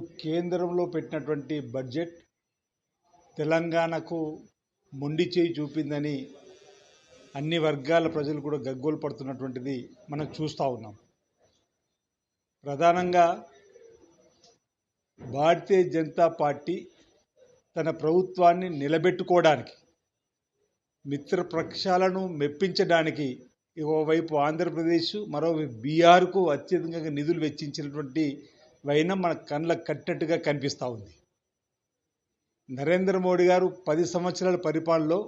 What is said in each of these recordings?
కేంద్రంలో పెట్టినటువంటి బడ్జెట్ తెలంగాణకు మొండి చేయి చూపిందని అన్ని వర్గాల ప్రజలు కూడా గగ్గోలు పడుతున్నటువంటిది మనం చూస్తూ ఉన్నాం. ప్రధానంగా భారతీయ జనతా పార్టీ తన ప్రభుత్వాన్ని నిలబెట్టుకోవడానికి మిత్రపక్షాలను మెప్పించడానికి ఓవైపు ఆంధ్రప్రదేశ్ మరోవైపు బీహార్కు అత్యధికంగా నిధులు వెచ్చించినటువంటి వైనం మన కళ్ళకు కట్టినట్టుగా కనిపిస్తూ ఉంది. నరేంద్ర మోడీ గారు పది సంవత్సరాల పరిపాలనలో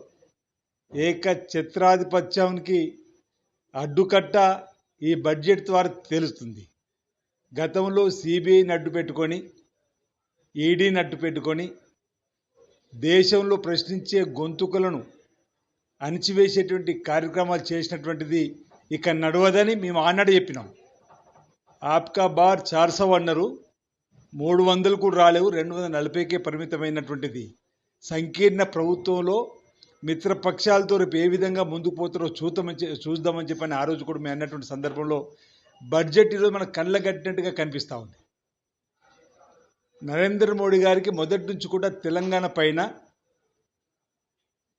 ఏక చిత్రాధిపత్యానికి అడ్డుకట్ట ఈ బడ్జెట్ ద్వారా తెలుస్తుంది. గతంలో సిబిఐని అడ్డు పెట్టుకొని ఈడీని అడ్డు పెట్టుకొని దేశంలో ప్రశ్నించే గొంతుకలను అణిచివేసేటువంటి కార్యక్రమాలు చేసినటువంటిది ఇక నడవదని మేము ఆనాడు చెప్పినాం. ఆప్కా బార్ చార్సో అన్నారు. మూడు వందలు కూడా రాలేవు రెండు వందల నలభైకే పరిమితమైనటువంటిది. సంకీర్ణ ప్రభుత్వంలో మిత్రపక్షాలతో రేపు ఏ విధంగా ముందుకు పోతారో చూద్దామని చూద్దామని చెప్పని ఆ రోజు కూడా మేము అన్నటువంటి సందర్భంలో బడ్జెట్ ఈరోజు మనకు కళ్ళ కట్టినట్టుగా కనిపిస్తూ ఉంది. నరేంద్ర మోడీ గారికి మొదటి నుంచి కూడా తెలంగాణ పైన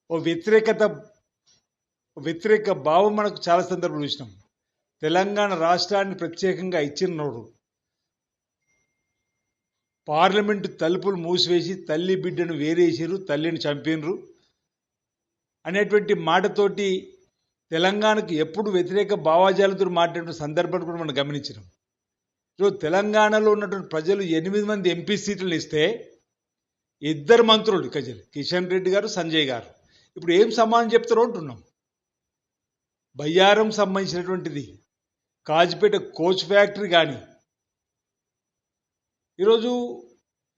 ఓ వ్యతిరేకత వ్యతిరేక భావం మనకు చాలా సందర్భాలు చూసినాం. తెలంగాణ రాష్ట్రాన్ని ప్రత్యేకంగా ఇచ్చినోడు. పార్లమెంటు తలుపులు మూసివేసి తల్లి బిడ్డను వేరేసిరు తల్లిని చంపినరు అనేటువంటి మాటతోటి తెలంగాణకు ఎప్పుడు వ్యతిరేక భావాజాలతో మాట్లాడిన సందర్భాన్ని కూడా మనం గమనించినాం. ఈరోజు తెలంగాణలో ఉన్నటువంటి ప్రజలు ఎనిమిది మంది ఎంపీ సీట్లను ఇస్తే ఇద్దరు మంత్రులు కజలు కిషన్ రెడ్డి గారు సంజయ్ గారు. ఇప్పుడు ఏం సమానం చెప్తారో అంటున్నాం. బయ్యారం సంబంధించినటువంటిది కాజిపేట కోచ్ ఫ్యాక్టరీ కానీ ఈరోజు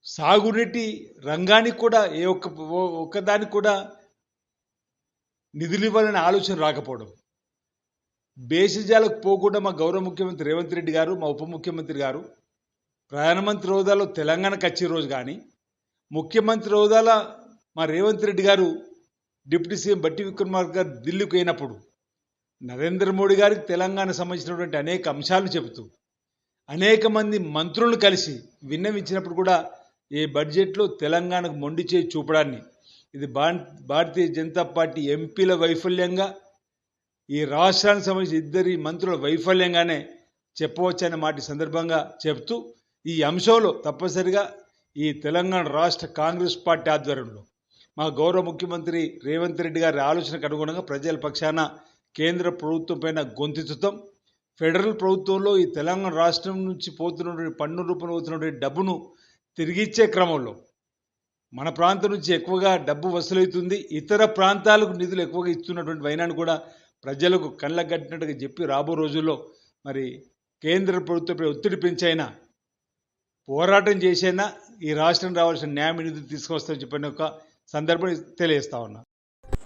సాగునీటి రంగానికి కూడా ఏ ఒక్క ఒక్కదానికి కూడా నిధులు ఇవ్వాలనే ఆలోచన రాకపోవడం. బేసిజాలకు పోకుండా మా గౌరవ ముఖ్యమంత్రి రేవంత్ రెడ్డి గారు మా ఉప ముఖ్యమంత్రి గారు ప్రధానమంత్రి హోదాలో తెలంగాణకు వచ్చే రోజు కానీ ముఖ్యమంత్రి హోదాల మా రేవంత్ రెడ్డి గారు డిప్యూటీ సీఎం బట్టి విక్రమార్క గారు ఢిల్లీకి పోయినప్పుడు నరేంద్ర మోడీ గారికి తెలంగాణ సంబంధించినటువంటి అనేక అంశాలు చెబుతూ అనేక మంది మంత్రులను కలిసి విన్నవించినప్పుడు కూడా ఈ బడ్జెట్లో తెలంగాణకు మొండి చేయి చూపడాన్ని ఇది భా భారతీయ జనతా పార్టీ ఎంపీల వైఫల్యంగా ఈ రాష్ట్రానికి సంబంధించిన ఇద్దరి మంత్రుల వైఫల్యంగానే చెప్పవచ్చనే మాట సందర్భంగా చెప్తూ ఈ అంశంలో తప్పనిసరిగా ఈ తెలంగాణ రాష్ట్ర కాంగ్రెస్ పార్టీ ఆధ్వర్యంలో మా గౌరవ ముఖ్యమంత్రి రేవంత్ రెడ్డి గారి ఆలోచనకు అనుగుణంగా ప్రజల పక్షాన కేంద్ర ప్రభుత్వం పైన గొంతెత్తుతాం ఫెడరల్ ప్రభుత్వంలో ఈ తెలంగాణ రాష్ట్రం నుంచి పోతున్నటువంటి పన్ను రూపంలో పోతున్నటువంటి డబ్బును తిరిగిచ్చే క్రమంలో మన ప్రాంతం నుంచి ఎక్కువగా డబ్బు వసూలవుతుంది. ఇతర ప్రాంతాలకు నిధులు ఎక్కువగా ఇస్తున్నటువంటి వైనాన్ని కూడా ప్రజలకు కళ్ళగట్టినట్టుగా చెప్పి రాబో రోజుల్లో మరి కేంద్ర ప్రభుత్వంపై ఒత్తిడి పెంచైనా పోరాటం చేసైనా ఈ రాష్ట్రం రావాల్సిన న్యాయ నిధులు తీసుకొస్తామని చెప్పిన ఒక సందర్భం తెలియజేస్తా ఉన్నా.